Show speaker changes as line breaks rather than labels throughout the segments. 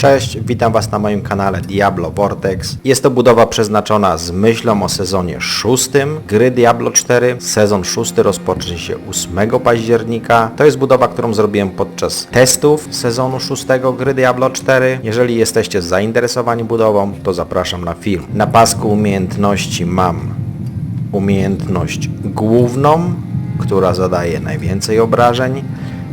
Cześć, witam Was na moim kanale Diablo Vortex. Jest to budowa przeznaczona z myślą o sezonie szóstym gry Diablo 4. Sezon szósty rozpocznie się 8 października. To jest budowa, którą zrobiłem podczas testów sezonu szóstego gry Diablo 4. Jeżeli jesteście zainteresowani budową, to zapraszam na film. Na pasku umiejętności mam umiejętność główną, która zadaje najwięcej obrażeń.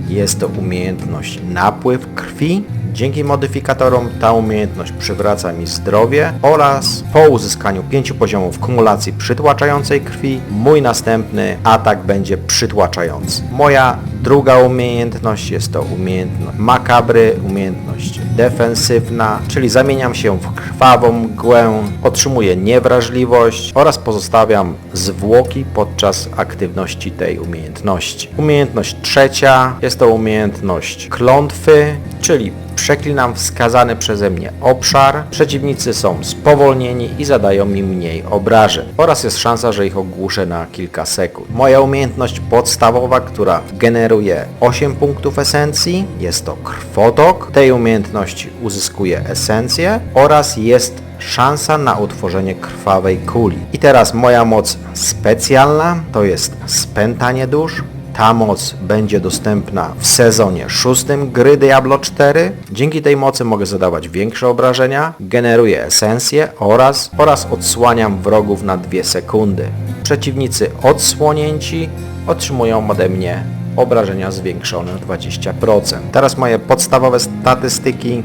Jest to umiejętność napływ krwi. Dzięki modyfikatorom ta umiejętność przywraca mi zdrowie oraz po uzyskaniu 5 poziomów kumulacji przytłaczającej krwi mój następny atak będzie przytłaczający. Moja druga umiejętność jest to umiejętność makabry, umiejętność defensywna, czyli zamieniam się w krwawą mgłę, otrzymuję niewrażliwość oraz pozostawiam zwłoki podczas aktywności tej umiejętności. Umiejętność trzecia jest to umiejętność klątwy, czyli przeklinam wskazany przeze mnie obszar, przeciwnicy są spowolnieni i zadają mi mniej obrażeń oraz jest szansa, że ich ogłuszę na kilka sekund. Moja umiejętność podstawowa, która generuje 8 punktów esencji, jest to krwotok. Tej umiejętności uzyskuję esencję oraz jest szansa na utworzenie krwawej kuli. I teraz moja moc specjalna to jest spętanie dusz. Ta moc będzie dostępna w sezonie szóstym gry Diablo 4. Dzięki tej mocy mogę zadawać większe obrażenia, generuję esencję oraz, oraz odsłaniam wrogów na 2 sekundy. Przeciwnicy odsłonięci otrzymują ode mnie obrażenia zwiększone o 20%. Teraz moje podstawowe statystyki.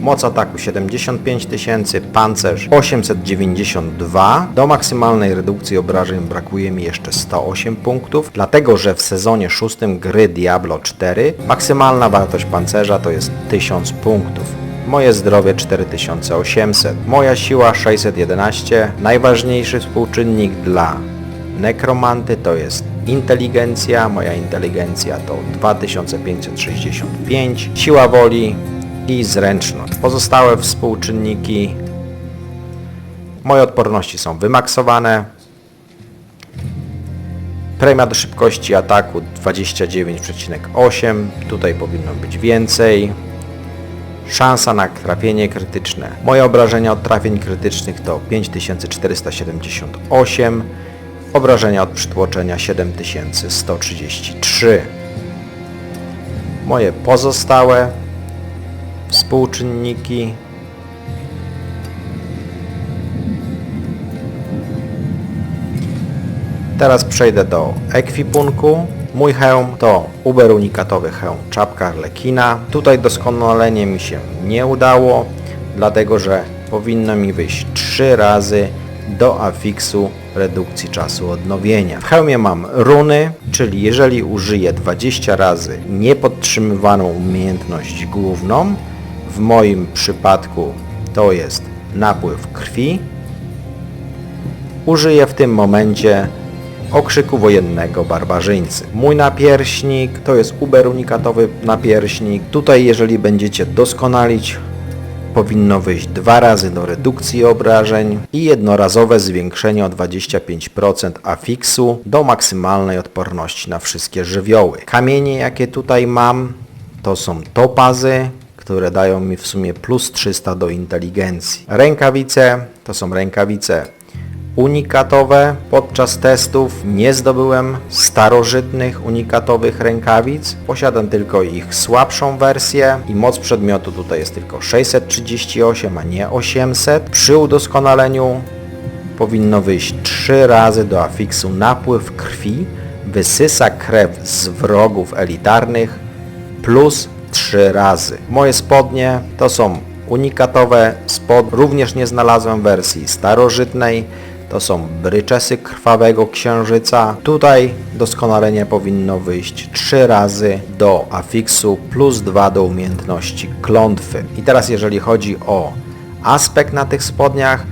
Moc ataku 75 tysięcy, pancerz 892. Do maksymalnej redukcji obrażeń brakuje mi jeszcze 108 punktów, dlatego że w sezonie szóstym gry Diablo 4 maksymalna wartość pancerza to jest 1000 punktów. Moje zdrowie 4800, moja siła 611, najważniejszy współczynnik dla nekromanty to jest inteligencja, moja inteligencja to 2565, siła woli i zręczność. Pozostałe współczynniki moje odporności są wymaksowane. Premia do szybkości ataku 29,8, tutaj powinno być więcej. Szansa na trafienie krytyczne. Moje obrażenia od trafień krytycznych to 5478, obrażenia od przytłoczenia 7133. Moje pozostałe współczynniki Teraz przejdę do ekwipunku. Mój hełm to uber unikatowy hełm czapka Arlekina. Tutaj doskonalenie mi się nie udało, dlatego że powinno mi wyjść 3 razy do afiksu redukcji czasu odnowienia. W hełmie mam runy, czyli jeżeli użyję 20 razy niepodtrzymywaną umiejętność główną, w moim przypadku to jest napływ krwi, użyję w tym momencie okrzyku wojennego barbarzyńcy. Mój napierśnik to jest uber unikatowy napierśnik. Tutaj jeżeli będziecie doskonalić powinno wyjść dwa razy do redukcji obrażeń i jednorazowe zwiększenie o 25% afiksu do maksymalnej odporności na wszystkie żywioły. Kamienie jakie tutaj mam to są topazy, które dają mi w sumie plus 300 do inteligencji. Rękawice to są rękawice unikatowe. Podczas testów nie zdobyłem starożytnych unikatowych rękawic. Posiadam tylko ich słabszą wersję i moc przedmiotu tutaj jest tylko 638, a nie 800. Przy udoskonaleniu powinno wyjść 3 razy do afiksu napływ krwi, wysysa krew z wrogów elitarnych plus 3 razy. Moje spodnie to są unikatowe spod, również nie znalazłem wersji starożytnej, to są bryczesy krwawego księżyca. Tutaj doskonalenie powinno wyjść 3 razy do afiksu plus 2 do umiejętności klątwy. I teraz jeżeli chodzi o aspekt na tych spodniach,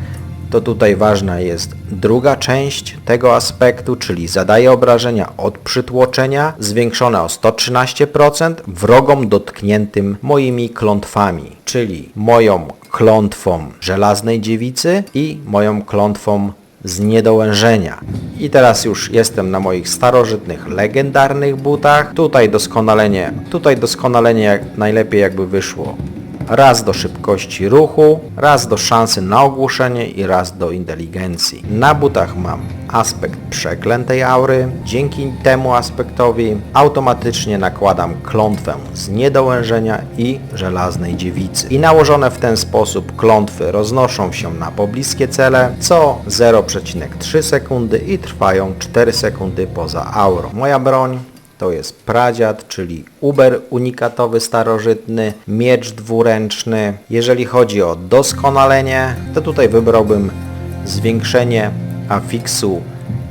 to tutaj ważna jest druga część tego aspektu, czyli zadaje obrażenia od przytłoczenia zwiększone o 113% wrogom dotkniętym moimi klątwami, czyli moją klątwą żelaznej dziewicy i moją klątwą z niedołężenia. I teraz już jestem na moich starożytnych, legendarnych butach. Tutaj doskonalenie, tutaj doskonalenie jak najlepiej jakby wyszło raz do szybkości ruchu, raz do szansy na ogłuszenie i raz do inteligencji. Na butach mam aspekt przeklętej aury. Dzięki temu aspektowi automatycznie nakładam klątwę z niedołężenia i żelaznej dziewicy. I nałożone w ten sposób klątwy roznoszą się na pobliskie cele co 0,3 sekundy i trwają 4 sekundy poza aurą. Moja broń to jest pradziad, czyli Uber unikatowy starożytny, miecz dwuręczny. Jeżeli chodzi o doskonalenie, to tutaj wybrałbym zwiększenie afiksu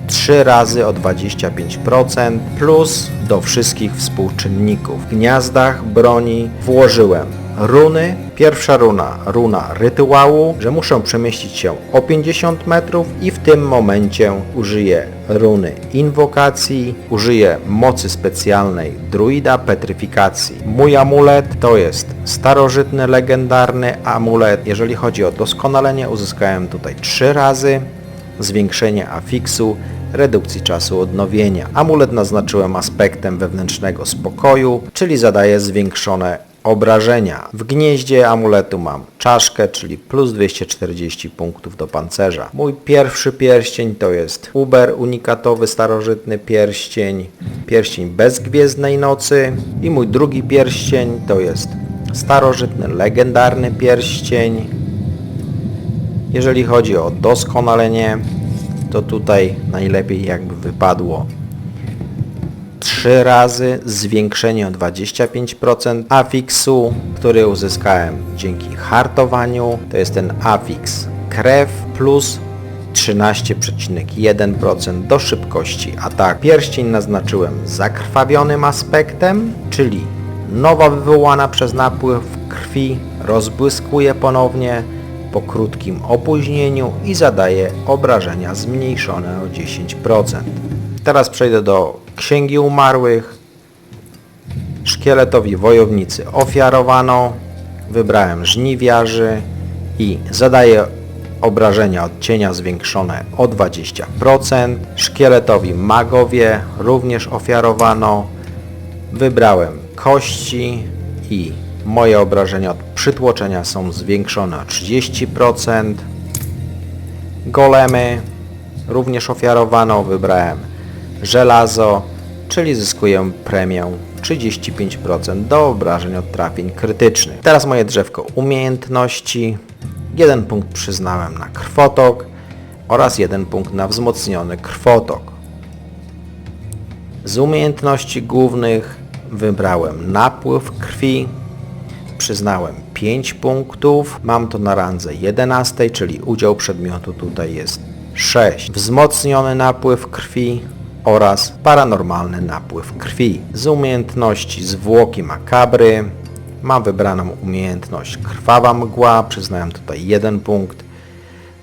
3 razy o 25% plus do wszystkich współczynników. W gniazdach broni włożyłem runy. Pierwsza runa, runa rytuału, że muszę przemieścić się o 50 metrów i w tym momencie użyję runy inwokacji, użyję mocy specjalnej druida petryfikacji. Mój amulet to jest starożytny, legendarny amulet. Jeżeli chodzi o doskonalenie, uzyskałem tutaj 3 razy zwiększenie afiksu, redukcji czasu odnowienia. Amulet naznaczyłem aspektem wewnętrznego spokoju, czyli zadaje zwiększone obrażenia. W gnieździe amuletu mam czaszkę, czyli plus 240 punktów do pancerza. Mój pierwszy pierścień to jest Uber unikatowy starożytny pierścień, pierścień bezgwiezdnej nocy i mój drugi pierścień to jest starożytny legendarny pierścień. Jeżeli chodzi o doskonalenie, to tutaj najlepiej jakby wypadło 3 razy zwiększenie o 25% afiksu, który uzyskałem dzięki hartowaniu. To jest ten afiks krew plus 13,1% do szybkości ataku. Pierścień naznaczyłem zakrwawionym aspektem, czyli nowa wywołana przez napływ krwi rozbłyskuje ponownie po krótkim opóźnieniu i zadaje obrażenia zmniejszone o 10%. Teraz przejdę do Księgi Umarłych. Szkieletowi wojownicy ofiarowano. Wybrałem żniwiarzy i zadaję obrażenia od cienia zwiększone o 20%. Szkieletowi magowie również ofiarowano. Wybrałem kości i moje obrażenia od przytłoczenia są zwiększone o 30%. Golemy również ofiarowano. Wybrałem żelazo, czyli zyskuję premię 35% do obrażeń od trafień krytycznych. Teraz moje drzewko umiejętności. Jeden punkt przyznałem na krwotok oraz jeden punkt na wzmocniony krwotok. Z umiejętności głównych wybrałem napływ krwi, przyznałem 5 punktów, mam to na randze 11, czyli udział przedmiotu tutaj jest 6. Wzmocniony napływ krwi oraz paranormalny napływ krwi. Z umiejętności zwłoki makabry mam wybraną umiejętność krwawa mgła, przyznałem tutaj jeden punkt,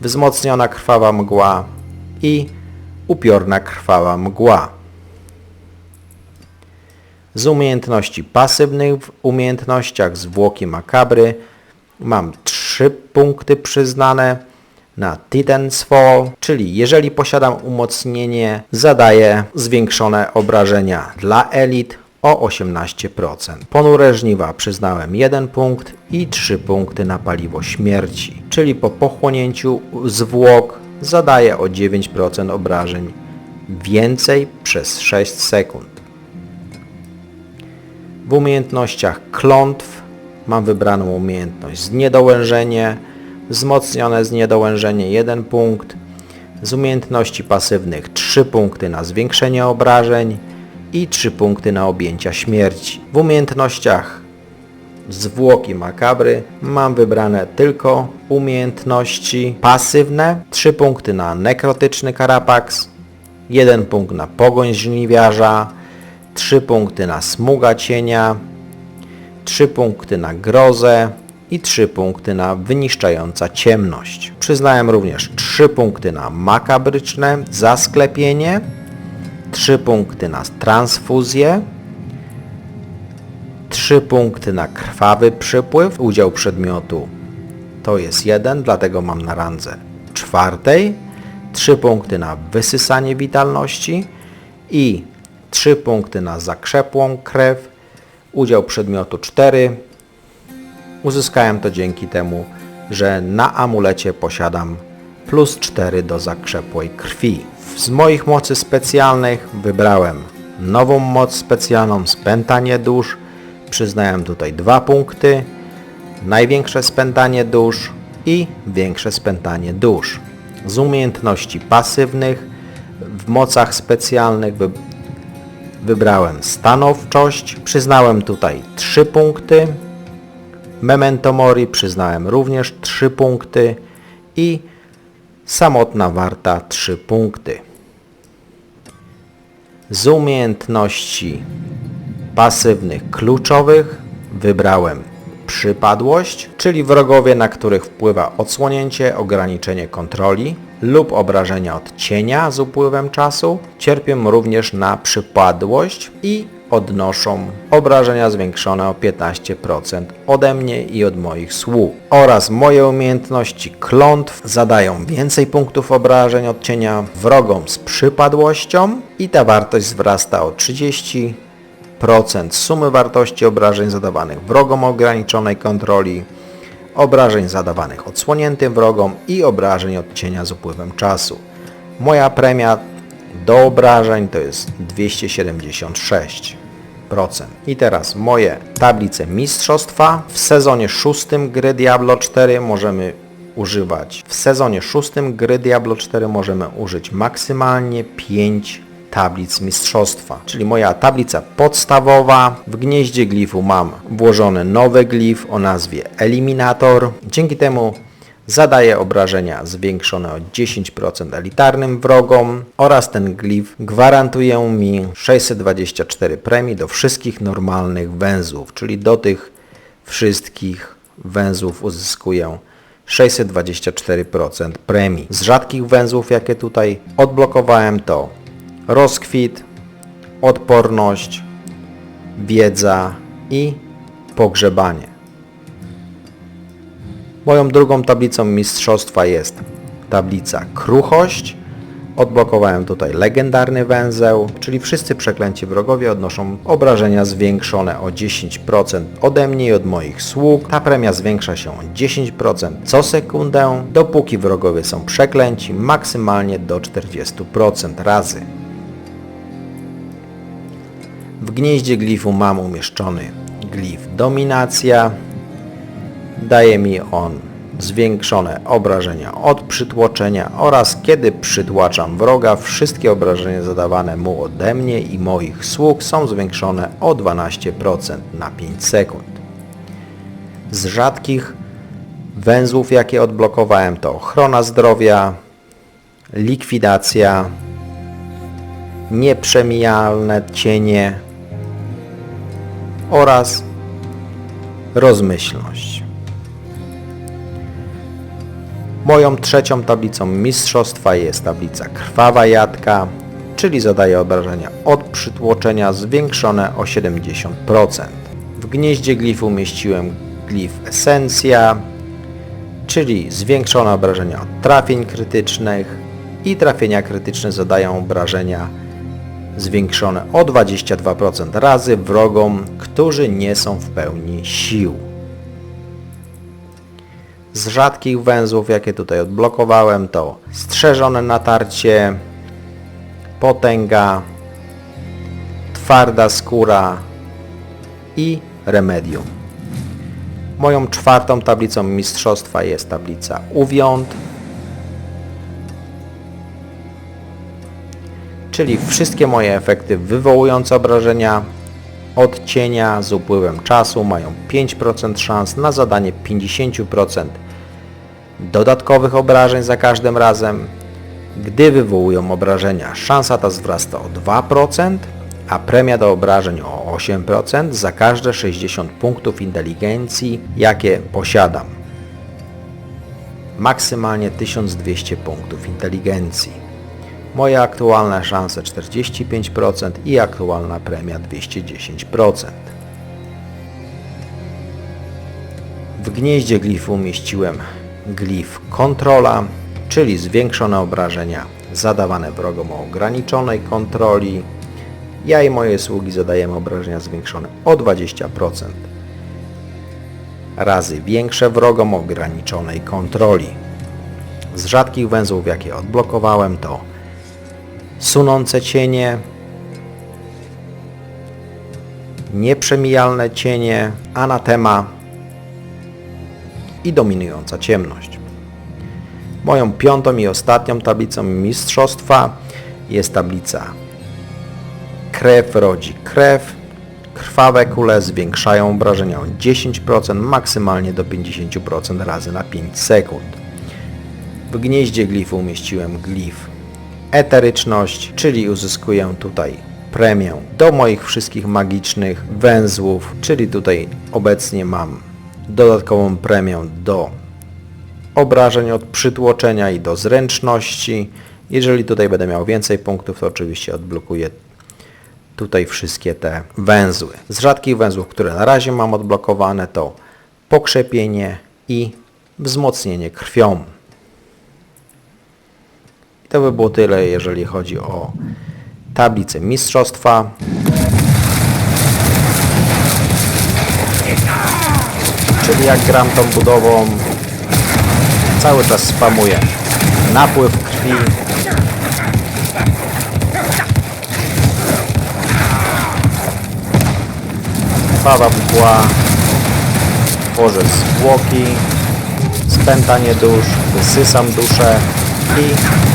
wzmocniona krwawa mgła i upiorna krwawa mgła. Z umiejętności pasywnych w umiejętnościach zwłoki makabry mam 3 punkty przyznane, na Titan's Fall, czyli jeżeli posiadam umocnienie, zadaję zwiększone obrażenia dla elit o 18%. Ponure żniwa przyznałem 1 punkt i 3 punkty na paliwo śmierci, czyli po pochłonięciu zwłok zadaję o 9% obrażeń więcej przez 6 sekund. W umiejętnościach klątw mam wybraną umiejętność zniedołężenie, wzmocnione zniedołężenie 1 punkt, z umiejętności pasywnych 3 punkty na zwiększenie obrażeń i 3 punkty na objęcia śmierci. W umiejętnościach zwłoki makabry mam wybrane tylko umiejętności pasywne, 3 punkty na nekrotyczny karapax, 1 punkt na pogoń żniwiarza, 3 punkty na smuga cienia, 3 punkty na grozę, i 3 punkty na wyniszczająca ciemność. Przyznałem również 3 punkty na makabryczne zasklepienie, 3 punkty na transfuzję, 3 punkty na krwawy przypływ, udział przedmiotu to jest 1, dlatego mam na randze czwartej, 3 punkty na wysysanie witalności i 3 punkty na zakrzepłą krew, udział przedmiotu 4, Uzyskałem to dzięki temu, że na amulecie posiadam plus 4 do zakrzepłej krwi. Z moich mocy specjalnych wybrałem nową moc specjalną spętanie dusz. Przyznałem tutaj dwa punkty. Największe spętanie dusz i większe spętanie dusz. Z umiejętności pasywnych w mocach specjalnych wy wybrałem stanowczość. Przyznałem tutaj 3 punkty. Memento Mori przyznałem również 3 punkty i samotna warta 3 punkty. Z umiejętności pasywnych kluczowych wybrałem przypadłość, czyli wrogowie, na których wpływa odsłonięcie, ograniczenie kontroli lub obrażenia od cienia z upływem czasu, cierpią również na przypadłość i odnoszą obrażenia zwiększone o 15% ode mnie i od moich sług. Oraz moje umiejętności klątw zadają więcej punktów obrażeń od cienia wrogom z przypadłością i ta wartość wzrasta o 30 procent sumy wartości obrażeń zadawanych wrogom ograniczonej kontroli, obrażeń zadawanych odsłoniętym wrogom i obrażeń od cienia z upływem czasu. Moja premia do obrażeń to jest 276%. I teraz moje tablice mistrzostwa. W sezonie szóstym gry Diablo 4 możemy używać. W sezonie szóstym gry Diablo 4 możemy użyć maksymalnie 5 tablic mistrzostwa. Czyli moja tablica podstawowa. W gnieździe glifu mam włożony nowy glif o nazwie Eliminator. Dzięki temu zadaje obrażenia zwiększone o 10% elitarnym wrogom oraz ten glif gwarantuje mi 624 premii do wszystkich normalnych węzłów, czyli do tych wszystkich węzłów uzyskuję 624% premii. Z rzadkich węzłów, jakie tutaj odblokowałem to rozkwit, odporność, wiedza i pogrzebanie. Moją drugą tablicą mistrzostwa jest tablica kruchość. Odblokowałem tutaj legendarny węzeł, czyli wszyscy przeklęci wrogowie odnoszą obrażenia zwiększone o 10% ode mnie i od moich sług. Ta premia zwiększa się o 10% co sekundę, dopóki wrogowie są przeklęci maksymalnie do 40% razy. W gnieździe glifu mam umieszczony glif dominacja. Daje mi on zwiększone obrażenia od przytłoczenia oraz kiedy przytłaczam wroga, wszystkie obrażenia zadawane mu ode mnie i moich sług są zwiększone o 12% na 5 sekund. Z rzadkich węzłów, jakie odblokowałem to ochrona zdrowia, likwidacja, nieprzemijalne cienie oraz rozmyślność. Moją trzecią tablicą mistrzostwa jest tablica krwawa jadka, czyli zadaje obrażenia od przytłoczenia zwiększone o 70%. W gnieździe glifu umieściłem glif esencja, czyli zwiększone obrażenia od trafień krytycznych i trafienia krytyczne zadają obrażenia zwiększone o 22% razy wrogom, którzy nie są w pełni sił. Z rzadkich węzłów, jakie tutaj odblokowałem, to strzeżone natarcie, potęga, twarda skóra i remedium. Moją czwartą tablicą mistrzostwa jest tablica uwiąd, czyli wszystkie moje efekty wywołujące obrażenia od cienia z upływem czasu mają 5% szans na zadanie 50% dodatkowych obrażeń za każdym razem. Gdy wywołują obrażenia, szansa ta wzrasta o 2%, a premia do obrażeń o 8% za każde 60 punktów inteligencji, jakie posiadam. Maksymalnie 1200 punktów inteligencji. Moja aktualna szansa 45% i aktualna premia 210%. W gnieździe glifu umieściłem glif kontrola, czyli zwiększone obrażenia zadawane wrogom o ograniczonej kontroli. Ja i moje sługi zadajemy obrażenia zwiększone o 20%. razy większe wrogom ograniczonej kontroli. Z rzadkich węzłów, jakie odblokowałem, to sunące cienie, nieprzemijalne cienie, anatema i dominująca ciemność. Moją piątą i ostatnią tablicą mistrzostwa jest tablica Krew rodzi krew. Krwawe kule zwiększają obrażenia o 10%, maksymalnie do 50% razy na 5 sekund. W gnieździe glifu umieściłem glif eteryczność, czyli uzyskuję tutaj premię do moich wszystkich magicznych węzłów, czyli tutaj obecnie mam dodatkową premię do obrażeń od przytłoczenia i do zręczności. Jeżeli tutaj będę miał więcej punktów, to oczywiście odblokuję tutaj wszystkie te węzły. Z rzadkich węzłów, które na razie mam odblokowane to pokrzepienie i wzmocnienie krwią. To by było tyle, jeżeli chodzi o tablicę mistrzostwa. Czyli jak gram tą budową, cały czas spamuję napływ krwi, krwawa mgła, tworzę zwłoki, spętanie dusz, wysysam duszę i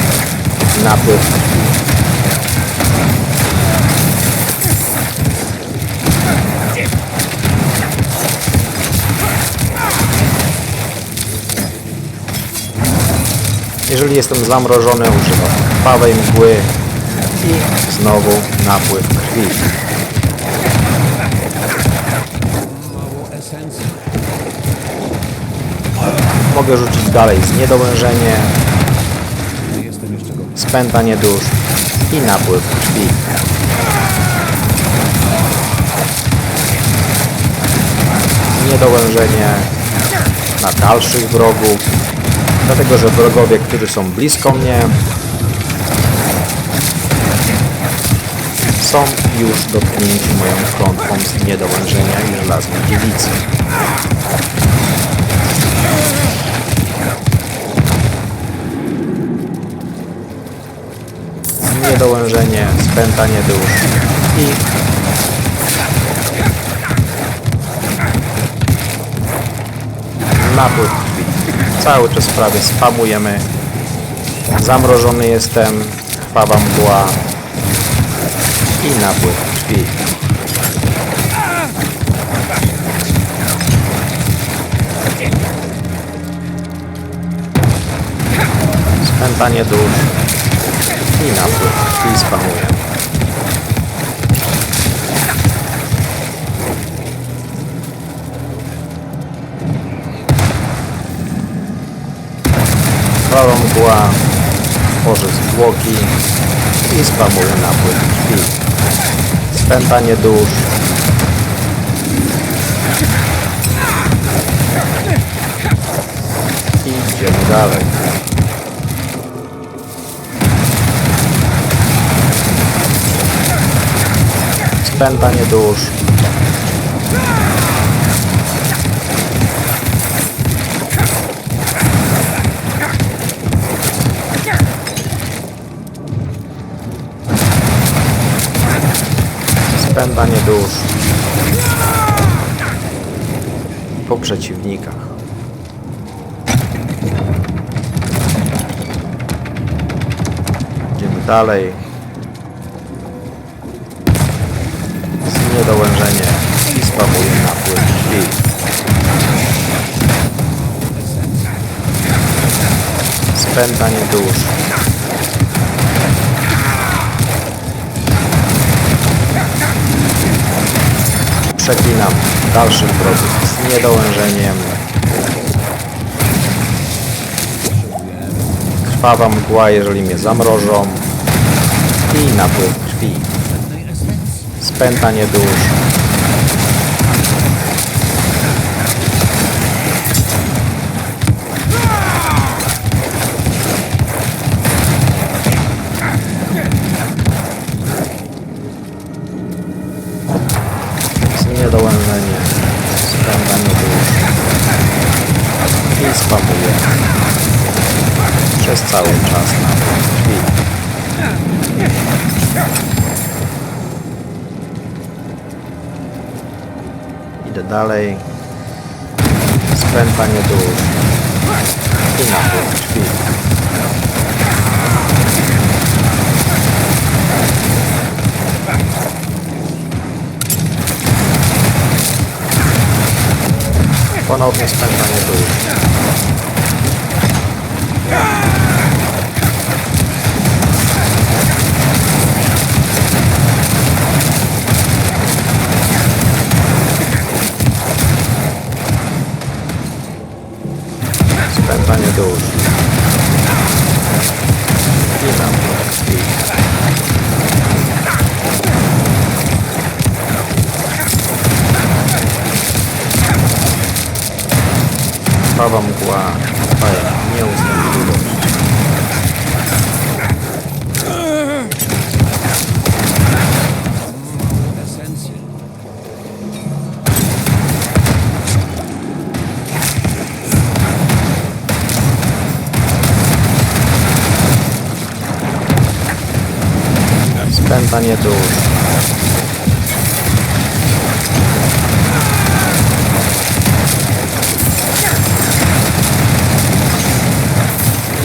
napływ. Jeżeli jestem zamrożony, używam krwawej mgły i znowu napływ krwi. Mogę rzucić dalej zniedolężenie, spętanie dusz i napływ krwi. Niedołężenie na dalszych wrogów, dlatego że wrogowie, którzy są blisko mnie, są już dotknięci moją klątwą z niedołężenia i żelaznej dziewicy. Niedołężenie, spętanie dusz i napływ krwi. Cały czas prawie spamujemy. Zamrożony jestem, krwawa mgła i napływ krwi. Spętanie dusz i napływ krwi spamuję. Krwawa mgła, tworzy zwłoki i spamuję napływ krwi. Spętanie dusz. I idziemy dalej. Spętanie dusz. Spętanie dusz. Po przeciwnikach. Idziemy dalej. Zniedołężenie i spamuję napływ krwi. Spętanie dusz. Przeklinam dalszych wrogów z niedołężeniem. Krwawa mgła, jeżeli mnie zamrożą. I napływ krwi. Spętanie dusz. Zniedołężenie. Spętanie dusz. spamuję przez cały czas na drzwi. Dalej. I na dół drzwi. Ponownie dusz. Spętanie dusz. I na dół drzwi. Krwawa mgła trwaje nieustępliwość. Spętanie dusz.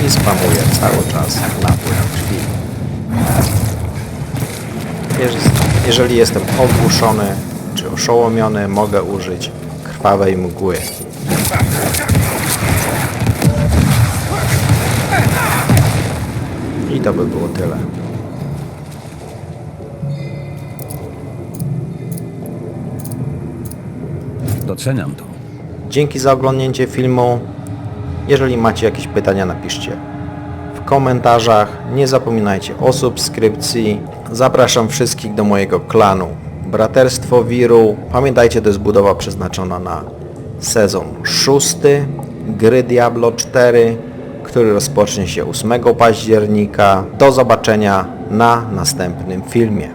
I spamuję cały czas napływ krwi. Jeż- Jeżeli jestem ogłuszony czy oszołomiony, mogę użyć krwawej mgły. I to by było tyle.
Doceniam to.
Dzięki za oglądnięcie filmu. Jeżeli macie jakieś pytania, napiszcie w komentarzach. Nie zapominajcie o subskrypcji. Zapraszam wszystkich do mojego klanu Braterstwo Wiru. Pamiętajcie, to jest budowa przeznaczona na sezon szósty gry Diablo 4, który rozpocznie się 8 października. Do zobaczenia na następnym filmie.